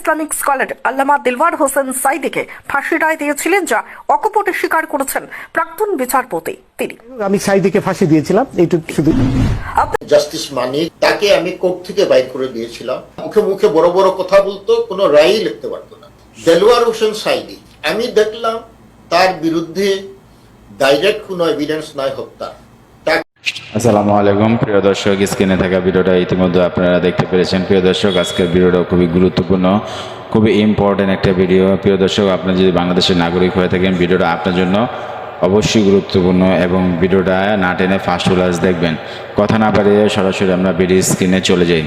Islamic scholar আল্লামা দিলওয়ার হোসেন সাইদিকে ফাঁসি রায় দিয়েছিলেন যা অকপটে স্বীকার করেছেন প্রাক্তন বিচারপতি তিনি। আমি সাইদিকে ফাঁসি দিয়েছিলাম এইটুকু শুধু জাস্টিস মানিক তাকে আমি কোর্ট থেকে বাইর করে দিয়েছিলাম। মুখে মুখে বড় বড় কথা বলতো কোনো রায়ই লিখতে পারতো না। দেলোয়ার হোসেন সাইদি আমি দেখলাম তার বিরুদ্ধে ডাইরেক্ট কোনো এভিডেন্স নাই হত্যা। আসসালামু আলাইকুম, প্রিয় দর্শক, স্ক্রিনে থাকা ভিডিওটা ইতিমধ্যে আপনারা দেখতে পেরেছেন। প্রিয় দর্শক, আজকের ভিডিওটা খুবই গুরুত্বপূর্ণ, খুবই ইম্পর্টেন্ট একটা ভিডিও। প্রিয় দর্শক, আপনি যদি বাংলাদেশের নাগরিক হয়ে থাকেন, ভিডিওটা আপনার জন্য অবশ্যই গুরুত্বপূর্ণ এবং ভিডিওটা না টেনে ফার্স্ট ক্লাস দেখবেন। কথা না বাড়িয়ে সরাসরি আমরা ভিডিও স্ক্রিনে চলে যাই।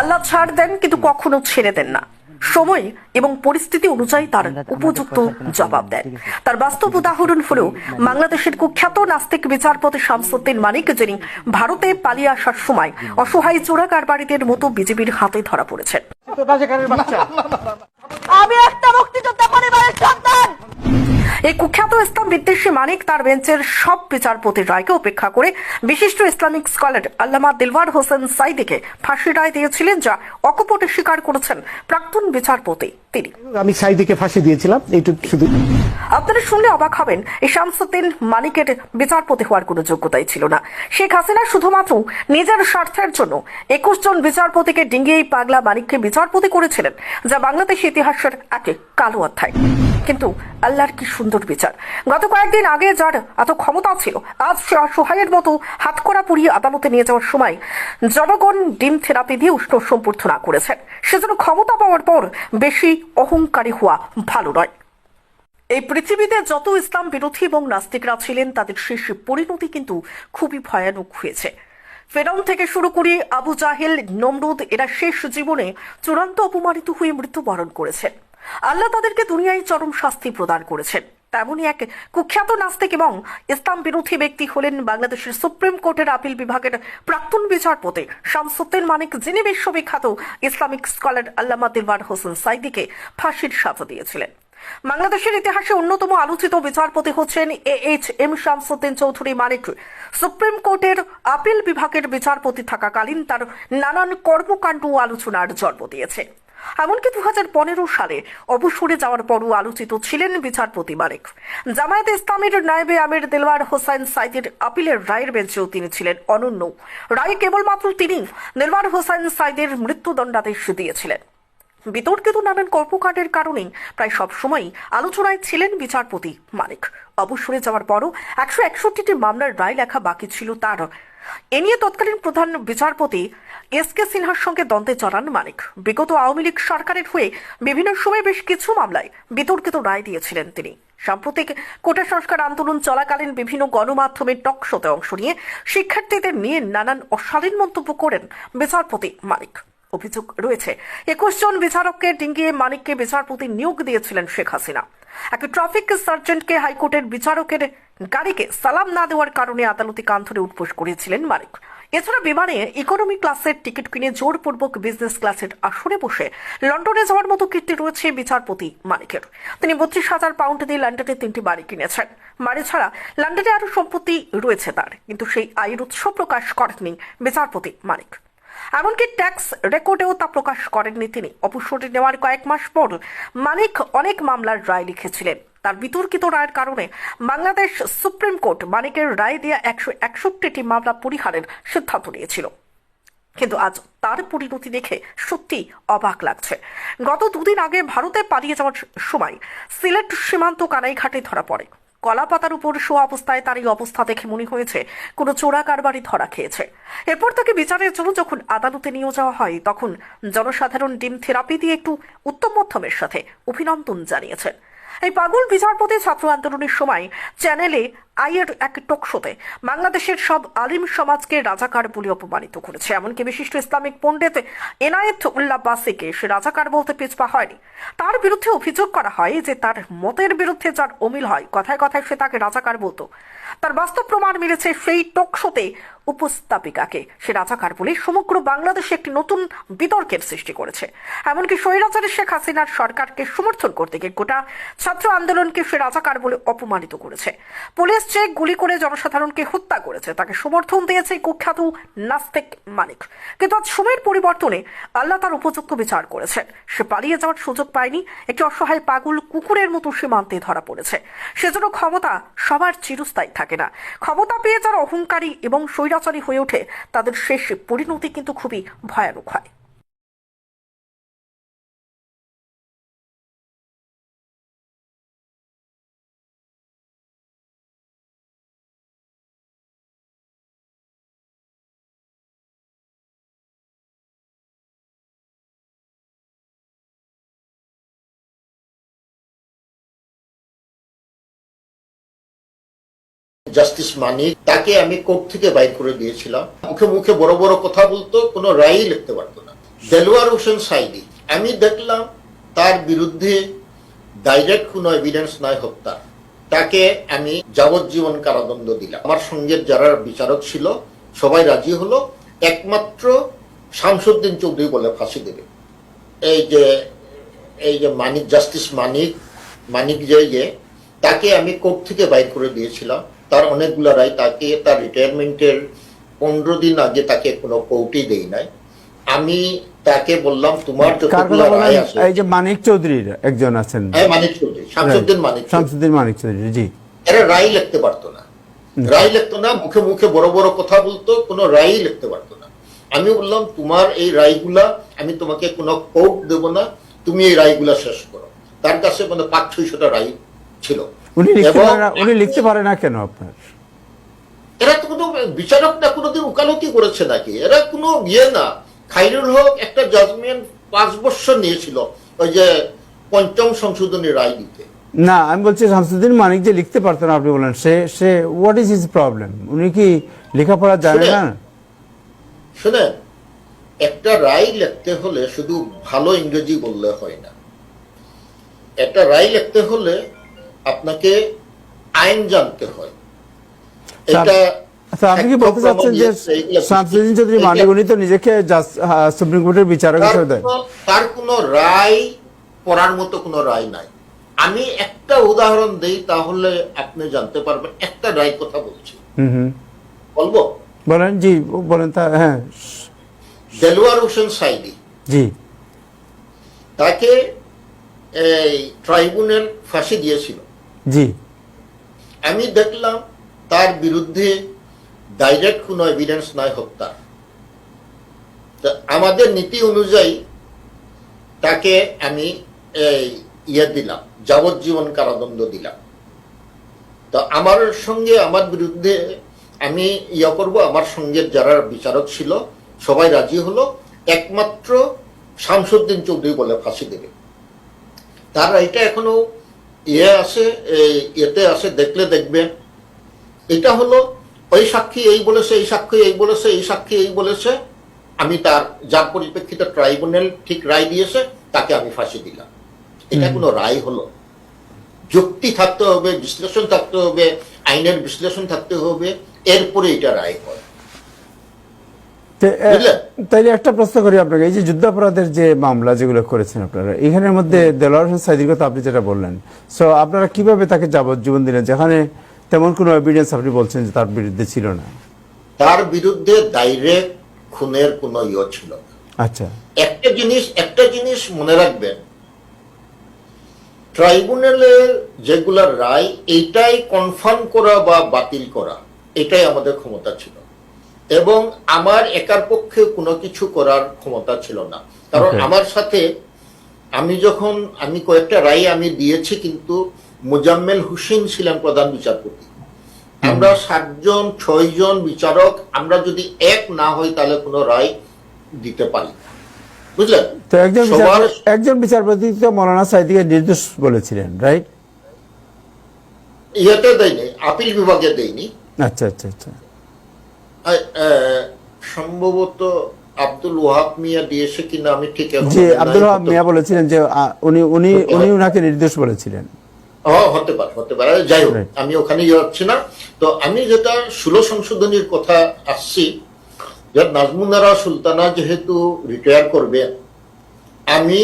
আল্লাহ ছাড় দেন, কিন্তু কখনো ছেড়ে দেন না। সময় এবং পরিস্থিতি অনুযায়ী তার উপযুক্ত জবাব দেন। তার বাস্তব উদাহরণ হল বাংলাদেশের কুখ্যাত নাস্তিক বিচারপতি শামসুদ্দিন মানিক যিনি ভারতে পালিয়ে আসার সময় অসহায় চোরা কারবারিদের মতো বিজেপির হাতে ধরা পড়েছেন আমি একটা মুক্তিযোদ্ধা পরিবারের সন্তান এই কুখ্যাত ইসলাম বিদ্বেষী মানিক তার বেঞ্চের সব বিচারপতির রায়কে উপেক্ষা করে বিশিষ্ট ইসলামিক স্কলার আল্লামা দিলওয়ার হোসেন সাইদিকে ফাঁসি রায় দিয়েছিলেন যা অকপটে স্বীকার করেছেন প্রাক্তন বিচারপতি তিনি। আমি সাইদিকে ফাঁসি দিয়েছিলাম এইটুকু শুধু। আপনারা শুনলে অবাক হবেন এই শামসুদ্দিন মানিকের বিচারপতি হওয়ার কোনো যোগ্যতাই ছিল না। শেখ হাসিনা শুধুমাত্র নিজের স্বার্থের জন্য একুশ জন বিচারপতিকে ডিঙ্গিয়েই পাগলা মানিককে বিচারপতি করেছিলেন যা বাংলাদেশ ইতিহাসের এক কালো অধ্যায়। কিন্তু আল্লাহর কি সুন্দর বিচার। গত কয়েকদিন আগে যার এত ক্ষমতা ছিল, আজ সে অসহায়ের মতো হাতকড়া পুড়িয়ে আদালতে নিয়ে যাওয়ার সময় জনগণ ডিম থেরাপি দিয়ে উষ্ণ সম্পূর্থনা করেছেন। সেজন্য ক্ষমতা পাওয়ার পর বেশি অহংকারী হওয়া ভালো নয়। এই পৃথিবীতে যত ইসলাম বিরোধী এবং নাস্তিকরা ছিলেন, তাদের শেষ পরিণতি কিন্তু খুবই ভয়ানক হয়েছে। ফেরাউন থেকে শুরু করে আবু জাহেল, নমরুদ, এরা শেষ জীবনে চূড়ান্ত অপমানিত হয়ে মৃত্যুবরণ করেছেন। আল্লাহ তাদেরকে দুনিয়ায় চরম শাস্তি প্রদান করেছেন। তেমনই এক কুখ্যাত নাস্তিক এবং ইসলাম বিরোধী ব্যক্তি হলেন বাংলাদেশের সুপ্রিম কোর্টের আপিল বিভাগের প্রাক্তন বিচারপতি শামসুদ্দিন মানিক, যিনি বিশ্ববিখ্যাত ইসলামিক স্কলার আল্লামা দিলওয়ার হোসেন সাইদিকে ফাঁসির সাজা দিয়েছিলেন। বাংলাদেশের ইতিহাসে অন্যতম আলোচিত বিচারপতি হচ্ছেন A H M Shamsuddin Chowdhury Manik. Supreme কোর্টের আপিল বিভাগের বিচারপতি থাকাকালীন তার নানান কর্মকাণ্ড আলোচনার জন্ম দিয়েছে। এমনকি দু হাজার পনেরো সালে অবসরে যাওয়ার পরও আলোচিত ছিলেন বিচারপতি মালিক জামায়াতে ইসলামের নায়েবে আমির দেলওয়ার হোসাইন সাইদের আপিলের রায়ের বেঞ্চেও তিনি ছিলেন অনন্য। রায় কেবলমাত্র তিনি, দিলওয়ার হোসেন সাইদের মৃত্যুদণ্ডাদেশ দিয়েছিলেন। বিতর্কিত নানান কর্মকাণ্ডের কারণেই প্রায় সবসময়ই আলোচনায় ছিলেন বিচারপতি মালিক অবসরে যাওয়ার পরও একশো একষট্টিটি মামলার রায় লেখা বাকি ছিল তার এ নিয়ে তৎকালীন প্রধান বিচারপতি এস কে সিনহার সঙ্গে দ্বন্দ্বে জড়ান মানিক। বিগত আওয়ামী লীগ সরকারের হয়ে বিভিন্ন সময়ে বেশ কিছু মামলায় বিতর্কিত রায় দিয়েছিলেন তিনি। সাম্প্রতিক কোটা সংস্কার আন্দোলন চলাকালীন বিভিন্ন গণমাধ্যমের টক শোতে অংশ নিয়ে শিক্ষার্থীদের নিয়ে নানান অশালীন মন্তব্য করেন বিচারপতি মানিক। অভিযোগ রয়েছে, একুশ জন বিচারককে ডিঙ্গিয়ে মানিককে বিচারপতি নিয়োগ দিয়েছিলেন শেখ হাসিনা। এক ট্রাফিক সার্জেন্টকে হাইকোর্টের বিচারকের গাড়িকে সালাম না দেওয়ার কারণে আদালতে কান ধরে উঠবোস করেছিলেন মানিক। এছাড়া বিমানে ইকোনমি ক্লাসের টিকিট কিনে জোরপূর্বক বিজনেস ক্লাসের আসরে বসে লন্ডনে যাওয়ার মতো কীর্তি রয়েছে বিচারপতি মানিকের। তিনি বত্রিশ হাজার পাউন্ড দিয়ে লন্ডনে তিনটি বাড়ি কিনেছেন। বাড়ি ছাড়া লন্ডনে আরও সম্পত্তি রয়েছে তার, কিন্তু সেই আয়ের উৎস প্রকাশ করেননি বিচারপতি মানিক। এমনকি ট্যাক্স রেকর্ডেও তা প্রকাশ করেননি তিনি। অবসরে নেওয়ার কয়েক মাস পর মানিক অনেক মামলার রায় লিখেছিলেন। তার বিতর্কিত রায়ের কারণে বাংলাদেশ সুপ্রিম কোর্ট মানিকের রায় দেওয়া একশো একষট্টিটি মামলা পরিহারের সিদ্ধান্ত নিয়েছিল। কিন্তু আজ তার পরিণতি দেখে সত্যি অবাক লাগছে। গত দুদিন আগে ভারতে পালিয়ে যাওয়ার সময় সিলেট সীমান্ত কানাইঘাটে ধরা পড়ে। কলা পাতার উপর শো অবস্থায় তার এই অবস্থা দেখে মনে হয়েছে, কোনো চোরা কারবারই ধরা খেয়েছে। এরপর তাকে বিচারের জন্য যখন আদালতে নিয়ে যাওয়া হয়, তখন জনসাধারণ ডিম থেরাপি দিয়ে একটু উত্তম মধ্যমের সাথে অভিনন্দন জানিয়েছেন। এই পাগল বিচারপতি ছাত্র আন্দোলনের সময় চ্যানেলে আইয়ের এক টক শোতে বাংলাদেশের সব আলিম সমাজকে রাজাকার বলে অপমানিত করেছে। এমনকি বিশিষ্ট ইসলামিক পণ্ডিত এনায়েত উল্লাহ বাসিকে সে রাজাকার বলতে পিছপা হয়নি। তার বিরুদ্ধে অভিযোগ করা হয় যে তার মতের বিরুদ্ধে যার অমিল হয়, কথায় কথায় সে তাকে রাজাকার বলতো। তার বাস্তব প্রমাণ মিলেছে সেই টক শোতে উপস্থাপিকাকে। সে রাজাকার বলে সমগ্র বাংলাদেশে একটি নতুন বিতর্কের সৃষ্টি করেছে। এমনকি স্বৈরাচারের শেখ হাসিনার সরকারকে সমর্থন করতে গিয়ে গোটা ছাত্র আন্দোলনকে সে রাজাকার বলে অপমানিত করেছে। পুলিশ যে গুলি করে জনসাধারণকে হত্যা করেছে। তাকে সমর্থন দিয়েছে কুখ্যাত নাস্তিক মানিক। কিন্তু আজ সময়ের পরিবর্তনে আল্লাহ তার উপযুক্ত বিচার করেছেন সে পালিয়ে যাওয়ার সুযোগ পায়নি। একটি অসহায় পাগল কুকুরের মতো সীমান্তে ধরা পড়েছে। সেজন্য ক্ষমতা সবার চিরস্থায়ী থাকে না। ক্ষমতা পেয়ে যারা অহংকারী এবং স্বৈরাচারী হয়ে ওঠে, তাদের শেষ পরিণতি কিন্তু খুবই ভয়ানক হয়। জাস্টিস মানিক তাকে আমি কোর্ট থেকে বাইর করে দিয়েছিলাম। মুখে মুখে বড় বড় কথা বলতো, কোনো রায়ই লিখতে পারতো না। দেলোয়ার হোসেন সাইদি, আমি দেখলাম তার বিরুদ্ধে ডাইরেক্ট কোনো এভিডেন্স নাই, হত্যা। তাকে আমি যাবজ্জীবন কারাদণ্ড দিলাম। আমার সঙ্গে যারা বিচারক ছিল, সবাই রাজি হলো। একমাত্র শামসুদ্দিন চৌধুরী বলে ফাঁসি দেবে। এই যে এই যে মানিক জাস্টিস মানিক মানিক যে তাকে আমি কোর্ট থেকে বাইর করে দিয়েছিলাম। তার অনেকগুলো রায় তাকে তার রিটায়ারমেন্টের পনেরো দিন আগে তাকে কোনো কোর্টই দেই নাই। আমি তাকে বললাম তোমার যতগুলো রায় আছে এই যে মানিক চৌধুরীর একজন আছেন। হ্যাঁ মানিক চৌধুরী শামসুদ্দিন মানিক শামসুদ্দিন মানিক চৌধুরী জি। এরা রায় লিখতে পারতো না। রায় লিখতো না মুখে মুখে বড় বড় কথা বলতো কোনো রায়ই লিখতে পারতো না। আমি বললাম তোমার এই রায়গুলা আমি তোমাকে কোনো কোর্ট দেব না তুমি এই রায়গুলা শেষ করো। তার কাছে মানে পাঁচ ছয়শটা রায় ছিল। উনি লিখতে পারে না না কেন আপনার? এরা তো কোনো বিচারকটা কোনোদিন উকালতি করেছে নাকি? এরা কোনো ইয়ে না। খাইরুল হক একটা জাজমেন্ট পাঁচ বছর নিয়েছিল ওই যে পঞ্চম সংশোধনী রায় দিতে। না আমি বলছি শামসুদ্দিন মানিক যে লিখতে পারতো না আপনি বলেন সে সে হোয়াট ইজ হিজ প্রবলেম উনি কি লেখাপড়া জানে না? শুনেন একটা রায় লিখতে হলে শুধু ভালো ইংরেজি বললে হয় না। একটা রায় লিখতে হলে আপনাকে আইন জানতে হয়। এটা আপনি কি বলতে চাচ্ছেন যে শামসুদ্দিন চৌধুরী মানিক তো নিজেকে সুপ্রিম কোর্টের বিচারক হিসেবে দেয় তার কোনো রায় পড়ার মতো কোনো রায় নাই। আমি একটা উদাহরণ দেই তাহলে আপনি জানতে পারবেন। একটা রায় কথা বলছি। বলব? বলেন জি বলেন তা হ্যাঁ। দেলোয়ার হোসেন সাইদি। জি। তাকে এই ট্রাইব্যুনাল ফাঁসি দিয়েছিল। জি। আমি দেখলাম তার বিরুদ্ধে ডাইরেক্ট কোনো এভিডেন্স নাই হত্যা। আমাদের নীতি অনুযায়ী তাকে আমি ইয়ে দিলাম, যাবজ্জীবন কারাদণ্ড দিলাম। তো আমার সঙ্গে, আমার বিরুদ্ধে আমি ইয়া করব, আমার সঙ্গে যারা বিচারক ছিল, সবাই রাজি হলো, একমাত্র শামসুদ্দিন চৌধুরী বলে ফাঁসি দেবে। তার এটা এখনও ইয়ে আছে এই ইয়েতে আছে দেখলে দেখবেন এটা হলো ওই সাক্ষী এই বলেছে এই সাক্ষী এই বলেছে এই সাক্ষী এই বলেছে। আমি তার যার পরিপ্রেক্ষিতে ট্রাইব্যুনাল ঠিক রায় দিয়েছে তাকে আমি ফাঁসি দিলাম। এটা কোনো রায় হলো। যুক্তি থাকতে হবে বিশ্লেষণ থাকতে হবে আইনের বিশ্লেষণ থাকতে হবে এরপরে এটা রায় হয়? তাইলে একটা প্রশ্ন করি আপনাকে। এই যে যুদ্ধাপরাধের যে মামলা যেগুলো করেছেন আপনারা এখানের মধ্যে দেলোয়ার হোসেন সাইদির কথা আপনি যেটা বললেন। সো আপনারা কীভাবে তাকে যাবজ্জীবন দিলেন? যেখানে তেমন কোনো এভিডেন্স আপনি বলছেন যে তার বিরুদ্ধে ছিল না। তার বিরুদ্ধে ডাইরেক্ট খুনের কোনো ইয়ে ছিল আচ্ছা। একটা জিনিস একটা জিনিস মনে রাখবেন ট্রাইব্যুনালের যেগুলা রায় এটাই কনফার্ম করা বা বাতিল করা এটাই আমাদের ক্ষমতা ছিল। এবং আমার একার পক্ষে কোনো কিছু করার ক্ষমতা ছিল না। কারণ আমার সাথে আমি যখন আমি কয়েকটা রায় আমি দিয়েছি কিন্তু মুজাম্মেল হুসেন ছিলেন প্রধান বিচারপতি। আমরা সাতজন ছয়জন বিচারক আমরা যদি এক না হই তাহলে কোনো রায় দিতে পারি না। বুঝলেন? তো একজন একজন বিচারপতি তো মৌলানা সাইদিকে নির্দোষ বলেছিলেন রাইট ইয়েতে দেয়নি আপিল বিভাগে দেয়নি। আচ্ছা আচ্ছা আচ্ছা। সম্ভবত আব্দুল ওয়াহাব মিয়া দিয়েছে কিনা আমি ঠিক যে আব্দুল ওয়াহাব মিয়া বলেছিলেন যে উনি উনি উনি উনাকে নির্দোষ বলেছিলেন। হতে পারে হতে পারে। যাই হোক আমি ওখানে যাচ্ছি না। তো আমি যেটা ষোলো সংশোধনীর কথা আসছি যে নাজমুনারা সুলতানা যেহেতু রিটায়ার করবে আমি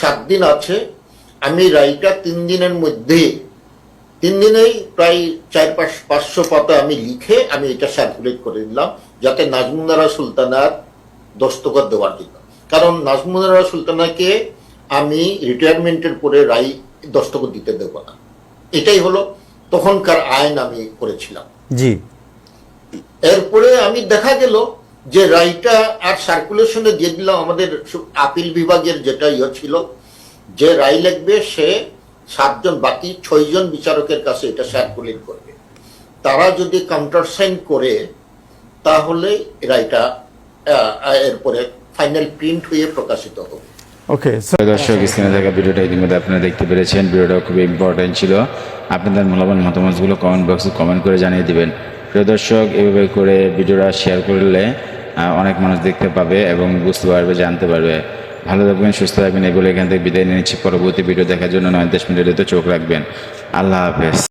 সাত দিন আছে আমি রায়টা তিন দিনের মধ্যে তিন দিনেই প্রায় চার পাঁচ পাঁচশো পাতা আমি লিখে আমি এটা সার্কুলেট করে দিলাম যাতে নাজমুনারা সুলতানার দস্তখত দেওয়ার জন্য। কারণ নাজমুনারা সুলতানাকে আমি রিটায়ারমেন্টের পরে রাই দস্তখত দিতে দেব না। এটাই হলো তখনকার আইন আমি করেছিলাম। জি। এরপরে আমি দেখা গেল যে রায়টা আর সার্কুলেশনে দিয়ে দিলাম আমাদের আপিল বিভাগের যেটা ইয়ে ছিল যে রায় লিখবে সে সাতজন বাকি ছয়জন বিচারকের কাছে এটা সার্কুলেট করবে। তারা যদি কাউন্টার সাইন করে তাহলে আহ, আহ, এরপরে ফাইনাল প্রিন্ট হয়ে প্রকাশিত হবে। ওকে দর্শক স্ক্রিনে থাকা ভিডিওটা ইতিমধ্যে আপনারা দেখতে পেরেছেন। ভিডিওটা খুবই ইম্পর্টেন্ট ছিল। আপনাদের মূল্যবান মতামতগুলো কমেন্ট বক্সে কমেন্ট করে জানিয়ে দিবেন। প্রিয় দর্শক এভাবে করে ভিডিওটা শেয়ার করলে আহ, অনেক মানুষ দেখতে পাবে এবং বুঝতে পারবে জানতে পারবে। ভালো থাকবেন, সুস্থ থাকবেন, এগুলো এখান থেকে বিদায় নিচ্ছি। পরবর্তী ভিডিও দেখার জন্য নয়, দশ মিনিটের চোখ রাখবেন। আল্লাহ হাফেজ।